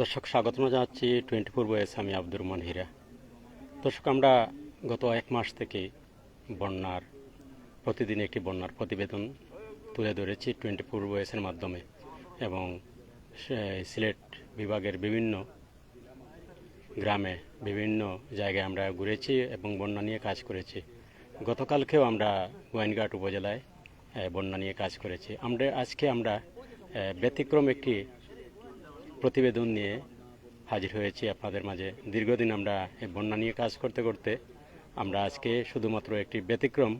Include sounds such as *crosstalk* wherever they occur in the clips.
দর্শক স্বাগত জানাচ্ছি টোয়েন্টি ফোর বয়েস আমি আব্দুর রহমান হীরা। দর্শক, আমরা গত এক মাস থেকে বন্যার, প্রতিদিন একটি বন্যার প্রতিবেদন তুলে ধরেছি টোয়েন্টি ফোর বয়েসের মাধ্যমে এবং সিলেট বিভাগের বিভিন্ন গ্রামে, বিভিন্ন জায়গায় আমরা ঘুরেছি এবং বন্যা নিয়ে কাজ করেছি। গতকালকেও আমরা গোয়াইনঘাট উপজেলায় বন্যা নিয়ে কাজ করেছি। আমরা, আজকে আমরা ব্যতিক্রম একটি প্রতিবেদন নিয়ে হাজির হয়েছি আপনাদের মাঝে। দীর্ঘদিন আমরা এই বন্যা নিয়ে কাজ করতে করতে আমরা আজকে শুধুমাত্র একটি ব্যতিক্রম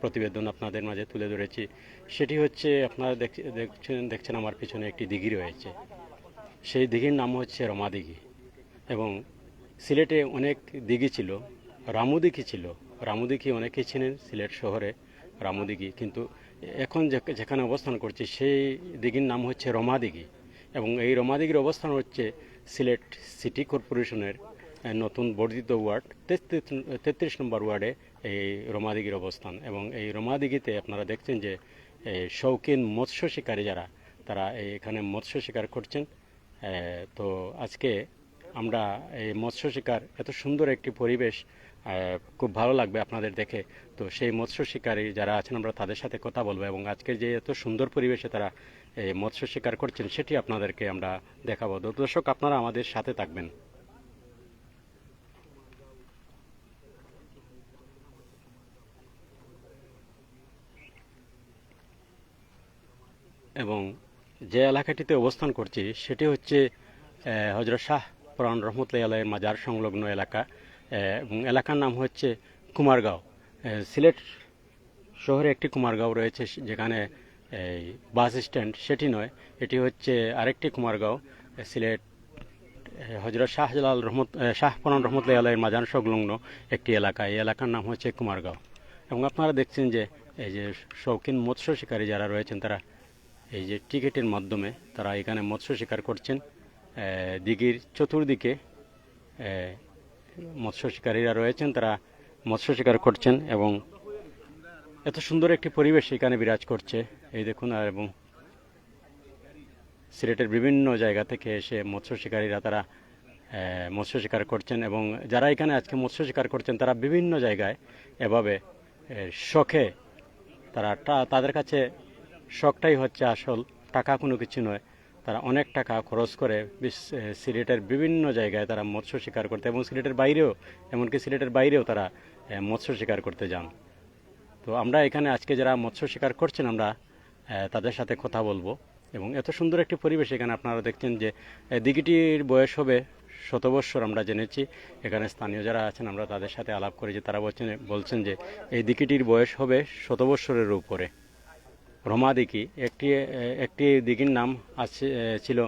প্রতিবেদন আপনাদের মাঝে তুলে ধরেছি। সেটি হচ্ছে আপনারা দেখ- দেখছেন দেখছেন আমার পিছনে একটি দিঘি রয়েছে। সেই দিঘির নাম হচ্ছে রমা দিঘি এবং সিলেটে অনেক দিঘি ছিল, রামু দিঘি ছিল। রামু দিঘি অনেকেই ছিলেন সিলেট শহরে রামু দিঘি। কিন্তু এখন যেখানে অবস্থান করছি সেই দিঘির নাম হচ্ছে রমা দিঘি। এবং এই রমা দিঘির অবস্থান হচ্ছে সিলেট সিটি কর্পোরেশনের নতুন বর্ধিত ওয়ার্ড, তেত্রিশ নম্বর ওয়ার্ডে এই রমা দিঘির অবস্থান। এবং এই রমা দিঘিতে আপনারা দেখছেন যে শৌখিন মৎস্য শিকারী যারা, তারা এখানে মৎস্য শিকার করছেন। তো আজকে আমরা এই মৎস্য শিকার, এত সুন্দর একটি পরিবেশ খুব ভালো লাগবে আপনাদের দেখে। তো সেই মৎস্য শিকারী যারা আছেন, আমরা তাদের সাথে কথা বলব। এবং আজকের যে এত সুন্দর পরিবেশে তারা মৎস্য শিকার করছেন, সেটি আপনাদেরকে আমরা দেখাবো। দর্শক, আপনারা আমাদের সাথে থাকবেন। এবং যে এলাকাটিতে অবস্থান করছি, সেটি হচ্ছে হজরত শাহ পুরান রহমতুল্লাহ আলাইয়ের মাজার সংলগ্ন এলাকা। এবং এলাকার নাম হচ্ছে কুমারগাঁও। সিলেট শহরে একটি কুমারগাঁও রয়েছে যেখানে এই বাস স্ট্যান্ড সেটি নয় এটি হচ্ছে আরেকটি কুমারগাঁও সিলেট হজরত শাহজালাল রহমত আহ, শাহ পুরান রহমতুল্লাহ আলাইয়ের মাজার সংলগ্ন একটি এলাকা। এই এলাকার নাম হচ্ছে কুমারগাঁও। এবং আপনারা দেখছেন যে এই যে শৌখিন মৎস্য শিকারী যারা রয়েছেন তারা এই যে টিকিটের মাধ্যমে তারা এখানে মৎস্য শিকার করছেন। দিঘির চতুর্দিকে মৎস্য শিকারীরা রয়েছেন তারা মৎস্য শিকার করছেন এবং এত সুন্দর একটি পরিবেশ এখানে বিরাজ করছে। এই দেখুন, আর এবং সিলেটের বিভিন্ন জায়গা থেকে এসে মৎস্য শিকারীরা তারা মৎস্য শিকার করছেন এবং যারা এখানে আজকে মৎস্য শিকার করছেন, তারা বিভিন্ন জায়গায় এভাবে শখে তারা তাদের কাছে শখটাই হচ্ছে আসল, টাকা কোনো কিছু নয়। তারা অনেক টাকা খরচ করে সিলেটের বিভিন্ন জায়গায় তারা মৎস্য শিকার করতে এবং সিলেটের বাইরেও, এমনকি সিলেটের বাইরেও তারা মৎস্য শিকার করতে যান। তো আমরা এখানে আজকে যারা মৎস্য শিকার করছেন, আমরা তাদের সাথে কথা বলব। এবং এত সুন্দর একটি পরিবেশ এখানে আপনারা দেখছেন যে দিঘিটির বয়স হবে শত বৎসর আমরা জেনেছি। এখানে স্থানীয় যারা আছেন, আমরা তাদের সাথে আলাপ করি যে তারা বলছেন বলছেন যে, এই দিঘিটির বয়স হবে শত বৎসরের উপরে। রমা দিঘি, একটি একটি দিঘির নাম আছে ছিল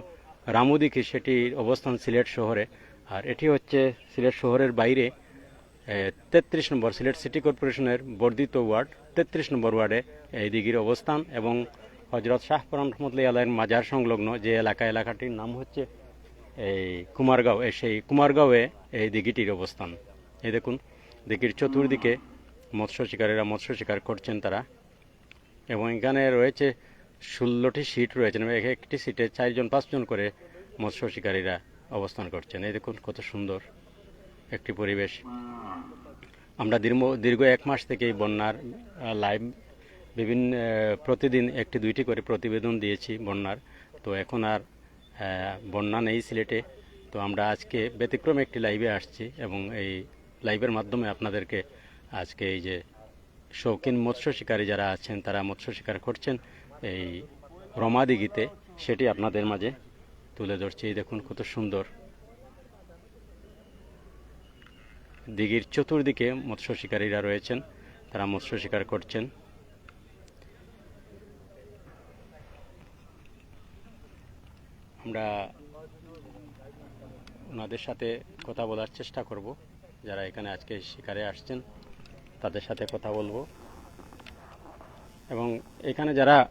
রামু দিঘি। সেটির অবস্থান সিলেট শহরে। আর এটি হচ্ছে সিলেট শহরের বাইরে। তেত্রিশ নম্বর সিলেট সিটি কর্পোরেশনের বর্ধিত ওয়ার্ড, তেত্রিশ নম্বর ওয়ার্ডে এই দিঘির অবস্থান এবং হজরত শাহপুরান রহমতুল্লাহ আলাইয়ের মাজার সংলগ্ন যে এলাকা, এলাকাটির নাম হচ্ছে এই কুমারগাঁও সেই কুমারগাঁওয়ে এই দিঘিটির অবস্থান। এই দেখুন, দিঘির চতুর্দিকে মৎস্য শিকারীরা মৎস্য শিকার করছেন তারা এবং এখানে রয়েছে ষোলোটি সিট রয়েছে, এবং এক একটি সিটে চারজন, পাঁচজন করে মৎস্য শিকারীরা অবস্থান করছেন। এই দেখুন কত সুন্দর। একটি পরিবেশ। আমরা দীর্ঘ দীর্ঘ এক মাস থেকে বন্যার লাইভ বিভিন্ন প্রতিদিন একটি দুইটি করে প্রতিবেদন দিয়েছি বন্যার। তো এখন আর বন্যা নেই সিলেটে। তো আমরা আজকে ব্যতিক্রম একটি লাইভে আসছি এবং এই লাইভের মাধ্যমে আপনাদেরকে আজকে এই যে শৌখিন মৎস্য শিকারী যারা আছেন, তারা মৎস্য শিকার করছেন, এই রমা দিঘিতে সেটি আপনাদের মাঝে তুলে ধরছি। এই দেখুন কত সুন্দর। দিঘির চতুর্দিকে মৎস্য শিকারীরা রয়েছেন, তারা মৎস্য শিকার করছেন। আমরা ওনাদের সাথে কথা বলার চেষ্টা করব, যারা এখানে আজকে শিকারে আসছেন, তাদের সাথে কথা বলব। এবং এখানে যারা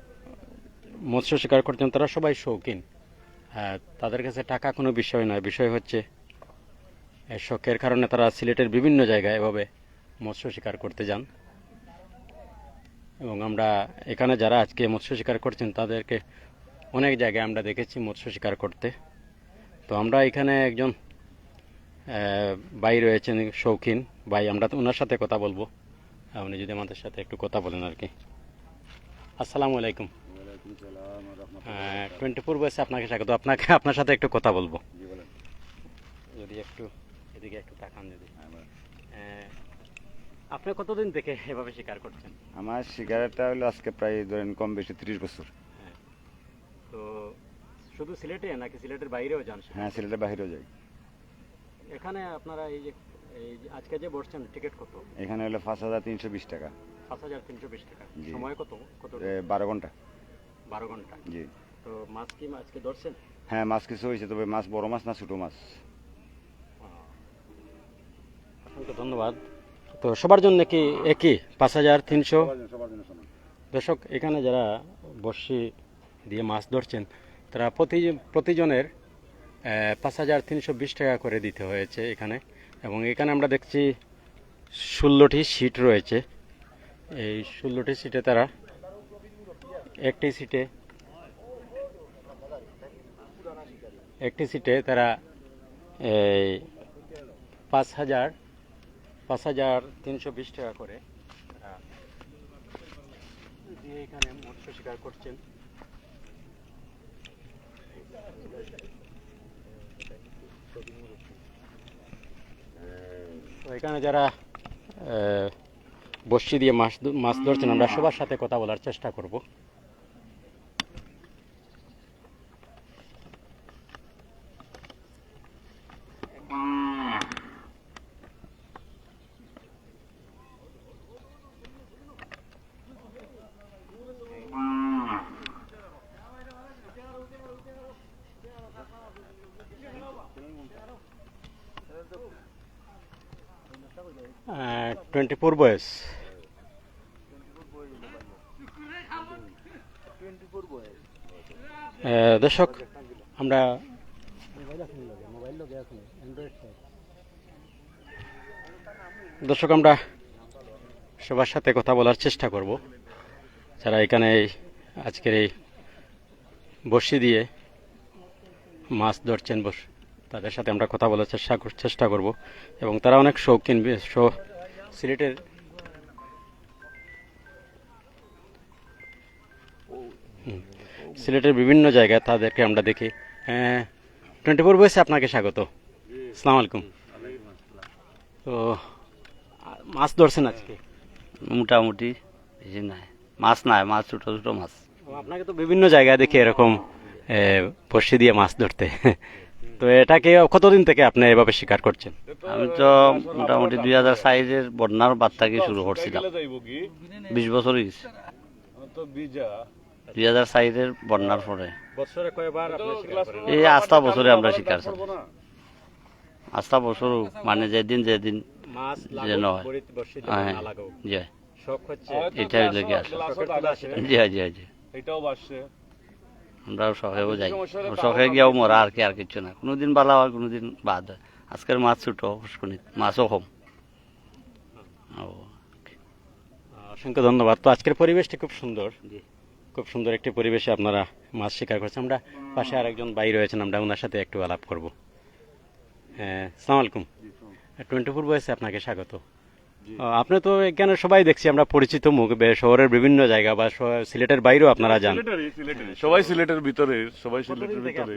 মৎস্য শিকার করছেন, তারা সবাই শৌখিন। তাদের কাছে টাকা কোনো বিষয় নয়, বিষয় হচ্ছে শখের কারণে তারা সিলেটের বিভিন্ন জায়গায় এভাবে মৎস্য শিকার করতে যান। এবং আমরা এখানে যারা আজকে মৎস্য শিকার করছেন তাদেরকে অনেক জায়গায় আমরা দেখেছি মৎস্য শিকার করতে। তো আমরা এখানে একজন ভাই রয়েছেন শৌখিন। ভাই আমরা তো ওনার সাথে কথা বলব। উনি যদি আমাদের সাথে একটু কথা বলেন আর কি। আসসালামু আলাইকুম। টোয়েন্টি ফোর বয়সে আপনাকে স্বাগত। আপনাকে আপনার সাথে একটু কথা বলব। যদি একটু এদিকে একটু তাকান যদি। আপনি কতদিন থেকে এভাবে শিকার করছেন? আমার সিগারেটটা হলো আজকে প্রায় ধরেন কম বেশি ত্রিশ বছর। তো শুধু সিলেটে নাকি সিলেটের বাইরেও যান হ্যাঁ সিলেটের বাইরেও যাই। এখানে আপনারা এই যে এই যে আজকে যে বসছেন টিকিট কত? এখানে হলো পাঁচ হাজার তিনশো বিশ টাকা। পাঁচ হাজার তিনশো বিশ টাকা। সময় কত? কত বারো ঘণ্টা। বারো ঘণ্টা। জি। তো মাছ কি আজকে ধরছেন? হ্যাঁ মাছ কিছু হয়েছে তবে মাছ বড় মাছ না ছোটো মাছ? অসংখ্য ধন্যবাদ। তো সবার জন্য কি একই? পাঁচ হাজার তিনশো? দর্শক এখানে যারা বর্ষি দিয়ে মাছ ধরছেন তারা প্রতি প্রতিজনের পাঁচ হাজার তিনশো বিশ টাকা করে দিতে হয়েছে এখানে। এবং এখানে আমরা দেখছি ষোলোটি সিট রয়েছে। এই ষোলোটি সিটে তারা একটি সিটে একটি সিটে তারা এই পাঁচ হাজার পাঁচ হাজার তিনশো বিশ টাকা করে। দিয়ে এখানে মৎস্য শিকার করছেন। তো এখানে যারা বড়শি দিয়ে মাছ মাছ ধরছেন, আমরা সবার সাথে কথা বলার চেষ্টা করব। টোয়েন্টি ফোর বয়স। দর্শক, আমরা দর্শক, আমরা সবার সাথে কথা বলার চেষ্টা করব। যারা এখানে আজকের এই বর্ষি দিয়ে মাছ ধরছেন, বস, তাদের সাথে আমরা কথা বলার চেষ্টা চেষ্টা করব। এবং তারা অনেক শৌখিন, শো- সিলেটের সিলেটের বিভিন্ন জায়গায় তাদেরকে আমরা দেখি। টোয়েন্টি ফোর বয়সে আপনাকে স্বাগত। আসসালামু আলাইকুম। তো মাছ ধরছেন আজকে? মোটামুটি বেশি নাই। মাছ নাই মাছ ছোট ছোট মাছ। আপনাকে তো বিভিন্ন জায়গায় দেখি এরকম বড়শি দিয়ে মাছ ধরতে। তো এটাকে কতদিন থেকে আপনি এভাবে শিকার করছেন? আমি তো মোটামুটি দুই হাজার সাইজের বন্যার বাদ থেকে শুরু করছিলাম। বিশ বছর হয়েছে দুই হাজার সাইজের বন্যার পরে। বছরে কয়বার আপনি শিকার করেন এই আস্থা বছরে আমরা শিকার চালাই আস্থা বছর মানে যেদিন যেদিন মাছ যে লাগুক, নয়। বড়ি- বড়শি হ্যাঁ জি এটা। জি জি জি এটাও বাড়ছে আমরা শখেও যাই শখে গিয়েও মরা আর কি আর কিছু না। কোনোদিন বালা হয় কোনোদিন বাদ হয়। আজকের মাছ ছোট ফুসকুনি মাছও কম। ও অসংখ্য ধন্যবাদ। তো আজকের পরিবেশটি খুব সুন্দর। খুব সুন্দর একটি পরিবেশে আপনারা মাছ শিকার করছেন। আমরা পাশে আরেকজন ভাই রয়েছেন আমরা ওনার সাথে একটু আলাপ করব। হ্যাঁ সালাম আলাইকুম। টোয়েন্টি ফোর বয়সে আপনাকে স্বাগত। আপনি তো এখানে সবাই দেখছি আমরা পরিচিত মুখ শহরের বিভিন্ন জায়গা বা সিলেটের বাইরেও আপনারা যান। সিলেটারি সিলেটারি সবাই সিলেটের ভিতরে সবাই সিলেটের ভিতরে।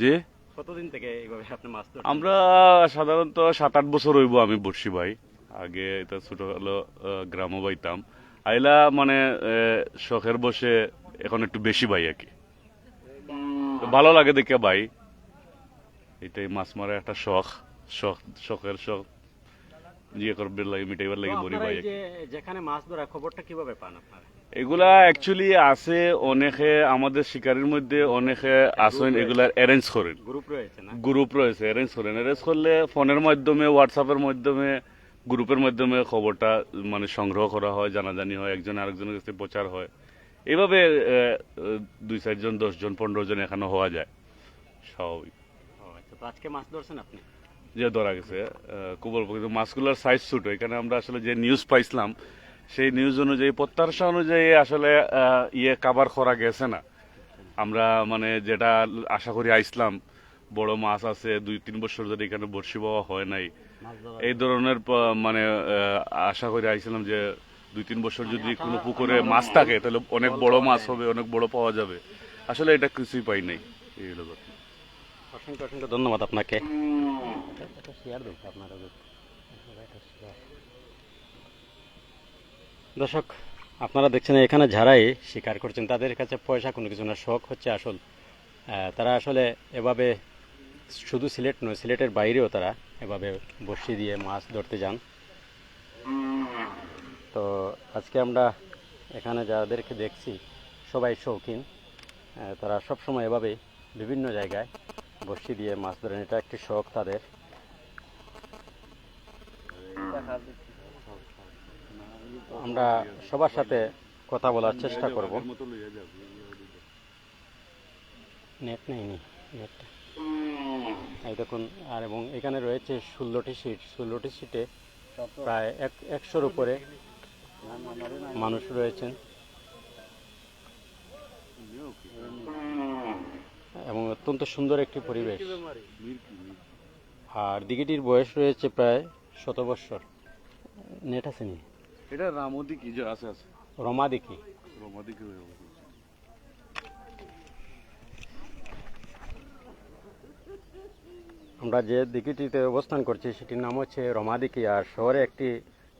জি? কতদিন থেকে এইভাবে আপনি মাছ? আমরা সাধারণত সাত আট বছর হইব আমি বর্ষি ভাই। আগে এটা ছোট হলো গ্রামও বাইতাম আইলা মানে শখের বসে এখন একটু বেশি ভাই আর কি। ভালো লাগে দেখে ভাই। এটাই মাছ মারা একটা শখ শখ শখের শখ। ইয়ে করবে লাগে মিটাইবার লাগে তো ভাই যেখানে মাছ ধরা খবরটা কীভাবে পান আপনারা? এগুলা অ্যাকচুয়ালি আছে অনেকে আমাদের শিকারের মধ্যে অনেকে আসেন এগুলা অ্যারেঞ্জ করেন। গ্রুপ রয়েছে না? গ্রুপ রয়েছে অ্যারেঞ্জ করেন। অ্যারেঞ্জ করলে ফোনের মাধ্যমে হোয়াটসঅ্যাপের মাধ্যমে গ্রুপের মাধ্যমে খবরটা মানে সংগ্রহ করা হয় জানাজানি হয় একজন আরেকজনের কাছে প্রচার হয়। আহ, দুই চারজন দশজন পনেরো জন এখানে হওয়া যায়। স্বাভাবিক। আচ্ছা আজকে মাছ ধরছেন আপনি? যে ধরা গেছে অল্প কিন্তু মাছগুলোর সাইজ ছোট এখানে আমরা আসলে যে নিউজ পাইছিলাম সেই নিউজ অনুযায়ী প্রত্যাশা অনুযায়ী আসলে ইয়ে কাবার করা গেছে না। আমরা মানে যেটা আশা করি আইসলাম বড় মাছ আছে দুই তিন বছর ধরে এখানে বর্ষি পাওয়া হয় নাই। এই ধরনের মানে আশা করে আইছিলাম যে দুই তিন বছর যদি কোনো পুকুরে মাছ থাকে তাহলে অনেক বড় মাছ হবে অনেক বড় পাওয়া যাবে। আসলে এটা কিছুই পাই নাই এই হলো। অসংখ্য অসংখ্য ধন্যবাদ আপনাকে। একটা শেয়ার দেন আপনারা দর্শক আপনারা দেখছেন এখানে যারাই শিকার করছেন তাদের কাছে পয়সা কোনো কিছু না শখ হচ্ছে আসল। তারা আসলে এভাবে শুধু সিলেট নয় সিলেটের বাইরেও তারা এভাবে বসি দিয়ে মাছ ধরতে যান। তো আজকে আমরা এখানে যাদেরকে দেখছি সবাই শৌখিন। তারা সবসময় এভাবে বিভিন্ন জায়গায় বসি দিয়ে মাছ ধরেন। এটা একটি শখ তাদের। আমরা সবার সাথে কথা বলার চেষ্টা করব। নেট নেই নেটটা। এই দেখুন, আর এবং এখানে রয়েছে ষোলোটি সিট। ষোলোটি সিটে প্রায় এক, একশোর উপরে মানুষ রয়েছেন। এবং অত্যন্ত সুন্দর একটি পরিবেশ। আর দিঘিটির বয়স রয়েছে প্রায় শত বৎসর। নেট আছে নি? এটা রামদি কি যে আছে আছে। রমা দিঘি রমাদি কি হয়ে গেছে? আমরা যে দিঘিটিতে অবস্থান করছি সেটির নাম হচ্ছে রমাদিকি আর শহরে একটি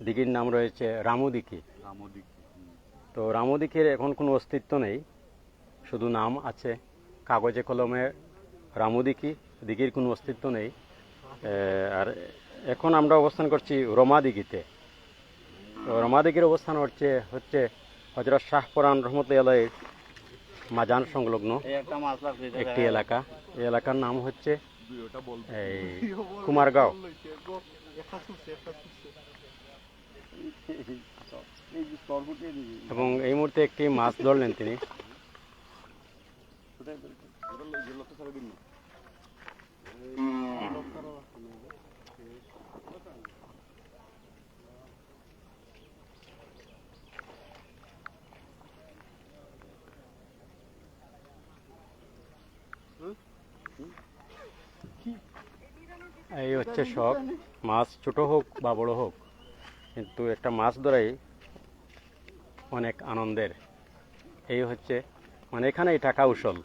দিঘির নাম রয়েছে রামু দিঘি রামদি কি? তো রামু দিঘির এখন কোনো অস্তিত্ব নেই। শুধু নাম আছে। কাগজে কলমে রামু দিঘি দিঘির কোনো অস্তিত্ব নেই। আর এখন আমরা অবস্থান করছি রমা দিঘিতে। তো রমা দিঘির অবস্থান হচ্ছে হচ্ছে হজরত শাহপুরান রহমত আলাইয়ের মাজান সংলগ্ন একটা এলাকা। এই এলাকার নাম হচ্ছে এই কুমারগাঁও। এবং এই মুহূর্তে একটি মাছ ধরলেন তিনি। এই হচ্ছে শখ। মাছ ছোট হোক বা বড় হোক, কিন্তু একটা মাছ ধরাই অনেক আনন্দের। এই হচ্ছে মানে এখানেই টাকা উসল।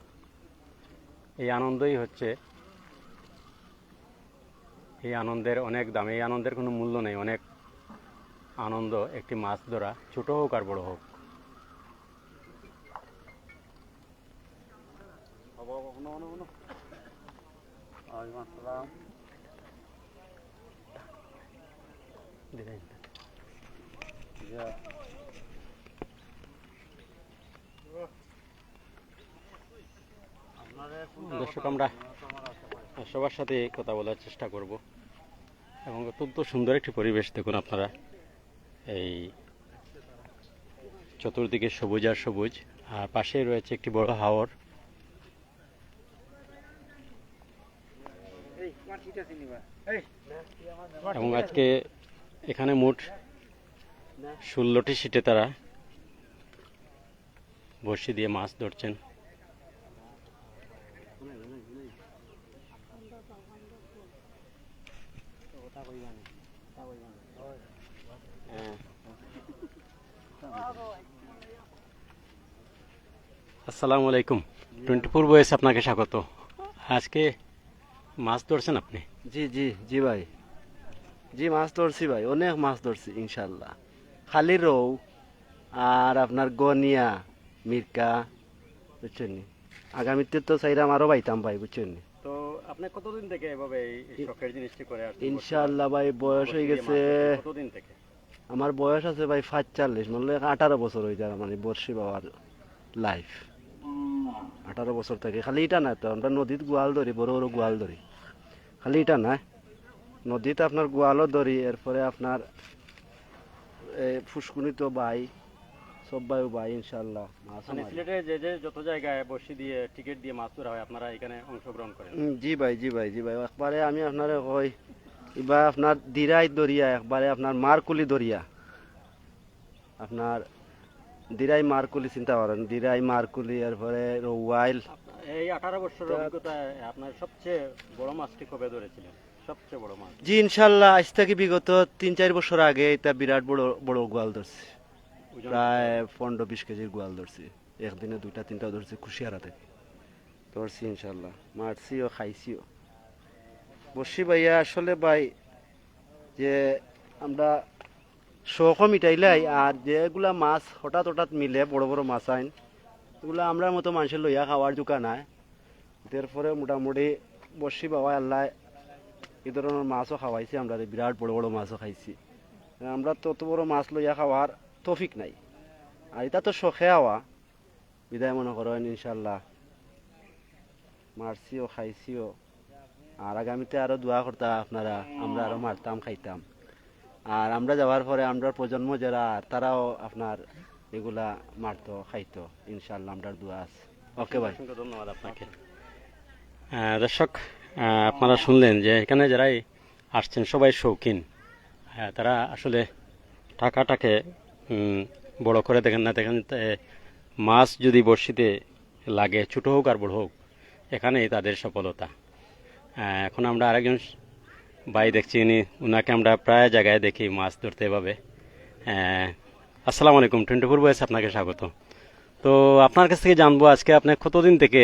এই আনন্দই হচ্ছে এই আনন্দের অনেক দাম এই আনন্দের কোনো মূল্য নেই অনেক আনন্দ একটি মাছ ধরা ছোট হোক আর বড় হোক। ওয়ালাইকুম দর্শক, আমরা সবার সাথে কথা বলার চেষ্টা করব। এবং অত্যন্ত সুন্দর একটি পরিবেশ দেখুন আপনারা। এই চতুর্দিকে সবুজ আর সবুজ, আর পাশেই রয়েছে একটি বড় হাওর। এবং আজকে এখানে মোট ষোলোটি সিটে তারা বড়শি দিয়ে মাছ ধরছেন। আসসালামু আলাইকুম টোয়েন্টি ফোর বয়েস আপনাকে স্বাগত আজকে মাছ ধরছেন আপনি জি জি জি ভাই জি মাছ ধরছি ভাই অনেক মাছ ধরছি ইনশাল্লাহ খালি রৌ আর আপনার গনিয়া মির্কা বুঝছেন আগামীতে তো চাইরাম আরও পাইতাম ভাই বুঝছেন আপনি কতদিন থেকে এভাবে এই শখের জিনিসটি করে আসছেন? ইনশাল্লাহ ভাই বয়স হয়ে গেছে। কতদিন থেকে? আমার বয়স আছে ভাই পাঁচচল্লিশ মানে আঠারো বছর হয়ে যায় মানে বর্ষি বাবার লাইফ আঠারো বছর থেকে খালি এটা না তো আমরা নদীত গোয়াল ধরি বড় বড় গোয়াল ধরি। খালি এটা না নদীতে আপনার গোয়ালও ধরি এরপরে আপনার ফুসকুনি তো বাই ইনশাল্লাহ মাছ মানে সিলেটে যে যে যত জায়গায় বসি দিয়ে টিকিট দিয়ে মাছ ধরা হয় আপনারা এখানে অংশগ্রহণ করেন? জি ভাই জি ভাই জি ভাই। একবারে আমি আপনার কই এবার আপনার দিরাই দরিয়া একবারে আপনার মারকুলি দরিয়া। আপনার দিরাই মারকুলি চিন্তা করেন দিরাই মারকুলি এরপরে রৌয়াইল। এই আঠারো বছরের অভিজ্ঞতায় আপনার সবচেয়ে বড় মাছটি কবে ধরেছিলেন? সবচেয়ে বড় মাছ? জি ইনশাল্লাহ আজ থেকে বিগত তিন চার বছর আগে এটা বিরাট বড় বড় গোয়াল ধরছি। প্রায় পনেরো বিশ কেজির গোয়াল ধরছি। একদিনে দুইটা, তিনটা ধরছি খুশিয়ারা থেকে। ধরছি ইনশাল্লাহ। মারছিও, খাইছিও। বসি ভাইয়া, আসলে ভাই, যে আমরা শখ মিটাইলাই, আর যেগুলা মাছ হঠাৎ হঠাৎ মিলে, বড় বড় মাছ আইন এগুলো আমরা মতো মানুষের লইয়া খাওয়ার জোকা নাই। এরপরে মোটামুটি বসি বাবা, আল্লাহ, এই ধরনের মাছও খাওয়াইছি, আমরা বিরাট বড় বড় মাছও খাইছি। আমরা তত বড় মাছ লইয়া খাওয়ার তফিক নাই। আর এটা তো শখে আওয়া। বিদায় মনে করেন ইনশাল্লাহ মারছিও খাইছিও। আর আগামীতে আরও দোয়া করতাম আপনারা আমরা আরও মারতাম খাইতাম। আর আমরা যাওয়ার পরে আমরা প্রজন্ম যারা তারাও আপনার এগুলা মারতো খাইতো। ইনশাল্লাহ আমরা দোয়া আছে। ওকে ভাই। ধন্যবাদ আপনাকে। দর্শক আপনারা শুনলেন যে এখানে যারাই আসছেন সবাই শৌখিন। হ্যাঁ তারা আসলে টাকাটাকে বড় করে দেখেন না, দেখেন মাছ যদি বড়শিতে লাগে, ছোটো হোক আর বড় হোক, এখানেই তাদের সফলতা। এখন আমরা আরেকজন ভাই দেখছি উনি ওনাকে আমরা প্রায় জায়গায় দেখি মাছ ধরতে এভাবে। আসসালামু আলাইকুম টোয়েন্টি ফোর বয়েস আপনাকে স্বাগত। তো আপনার কাছ থেকে জানব, আজকে আপনি কতদিন থেকে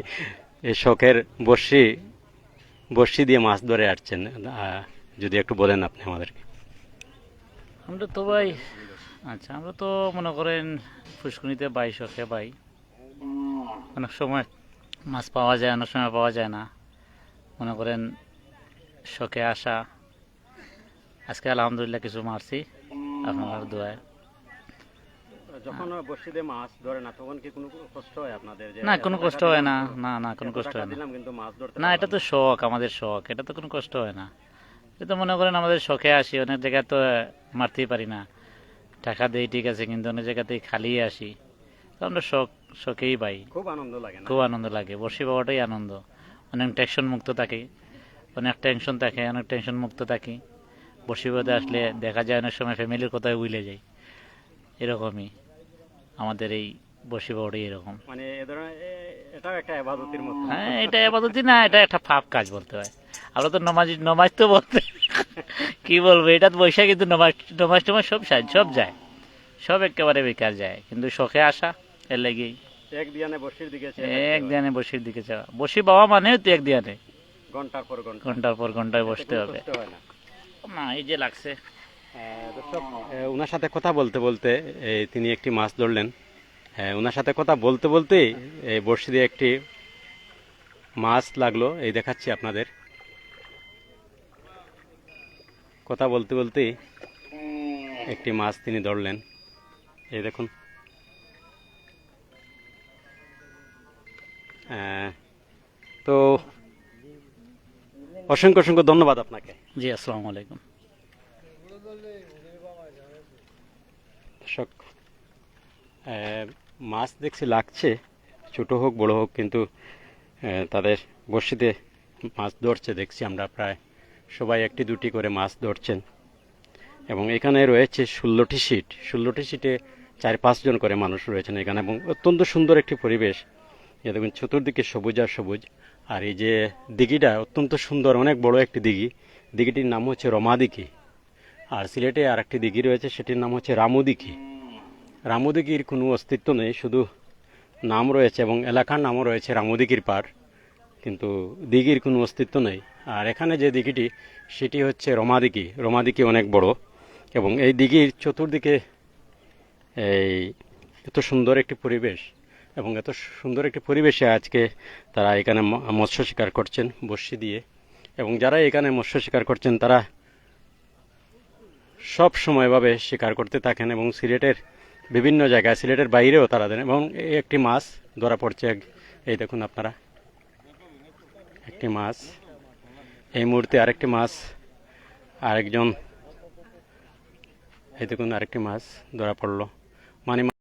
*laughs* এই শখের বর্ষি বর্ষি দিয়ে মাছ ধরে আসছেন? যদি একটু বলেন আপনি আমাদেরকে। আমরা তো ভাই আচ্ছা আমরা তো মনে করেন ফুসকুনিতে বাই শখে বাই। অনেক সময় মাছ পাওয়া যায় অনেক সময় পাওয়া যায় না। মনে করেন শখে আসা। আজকে আলহামদুলিল্লাহ কিছু মারছি আপনার দোয়ায়। যখন বর্ষি দিয়ে মাছ ধরে না তখন কি কোনো কষ্ট হয় আপনাদের না কোনো কষ্ট হয় না। না না কোনো কষ্ট হয় না। কিন্তু মাছ ধরতে না এটা তো শখ আমাদের শখ। এটা তো কোনো কষ্ট হয় না। এটা তো মনে করেন আমাদের শখে আসি অনেক জায়গায় তো মারতেই পারি না। টাকা দেই ঠিক আছে কিন্তু অনেক জায়গাতেই খালি আসি। আমরা শখ শখেই পাই। খুব আনন্দ লাগে খুব আনন্দ লাগে বসি বাবাটাই আনন্দ। অনেক টেনশন মুক্ত থাকি অনেক টেনশন থাকে অনেক টেনশন মুক্ত থাকি। বসি বাদে আসলে দেখা যায় অনেক সময় ফ্যামিলির কোথায় উইলে যাই। এরকমই আমাদের এই বসি বাবাটাই এরকম। মানে এটাও একটা আবাদতির মতো। হ্যাঁ এটা আপাতত না এটা একটা ফাপ কাজ বলতে হয়। আমরা তো নমাজ নমাজ তো বলতে কি বলব এটা তো বৈশাখ কিন্তু নমাজ নমাজ টমাজ সব সাজ সব যায়। সব একেবারে বেকার যায় কিন্তু শখে আসা এর লেগেই। এক দিয়ানে দিকে এক থাকতে হয়। দিয়ানে বসির দিকে যাওয়া। বসি বাবা মানেও তো এক দিয়ানে। ঘণ্টার পর ঘণ্টা। ঘণ্টার পর ঘন্টায় বসতে হবে। না। এই যে লাগছে। ওনার সাথে কথা বলতে বলতে তিনি একটি মাছ ধরলেন। হ্যাঁ, ওনার সাথে কথা বলতে বলতেই এই বড়শি দিয়ে একটি মাছ লাগল। এই দেখাচ্ছি আপনাদের। কথা বলতে বলতে একটি মাছ তিনি ধরলেন। এই দেখুন। তো অসংখ্য অসংখ্য ধন্যবাদ আপনাকে। জি আসসালামু আলাইকুম। দর্শক মাছ দেখছি লাগছে ছোট হোক বড় হোক কিন্তু তাদের বড়শিতে মাছ ধরছে দেখছি আমরা প্রায় সবাই একটি দুটি করে মাছ ধরছেন। এবং এখানে রয়েছে ষোলোটি সিট। ষোলোটি সিটে চার পাঁচজন করে মানুষ রয়েছেন এখানে এবং অত্যন্ত সুন্দর একটি পরিবেশ। এ দেখুন, চতুর্দিকে সবুজ আর সবুজ। আর এই যে দিঘিটা অত্যন্ত সুন্দর, অনেক বড় একটি দিঘি। দিঘিটির নাম হচ্ছে রমা দিঘি। আর সিলেটে আর একটি দিঘি রয়েছে, সেটির নাম হচ্ছে রামুদিঘি রামুদিঘির কোনো অস্তিত্ব নেই, শুধু নাম রয়েছে এবং এলাকার নামও রয়েছে রামুদিঘির পার কিন্তু দিঘির কোনো অস্তিত্ব নেই। আর এখানে যে দিঘিটি, সেটি হচ্ছে রমাদিঘি রমাদিঘি অনেক বড় এবং এই দিঘির চতুর্দিকে এই এত সুন্দর একটি পরিবেশ এবং এত সুন্দর একটি পরিবেশে আজকে তারা এখানে মৎস্য শিকার করছেন বর্ষি দিয়ে এবং যারা এখানে মৎস্য শিকার করছেন, তারা সব সময়ভাবে শিকার করতে থাকেন এবং সিলেটের বিভিন্ন জায়গায়, সিলেটের বাইরেও তারা দেন এবং একটি মাছ ধরা পড়ছে। এই দেখুন আপনারা। একটি মাছ। এই মুহূর্তে আরেকটি মাছ আরেকজন এই দেখুন আরেকটি মাছ ধরা পড়ল। মানে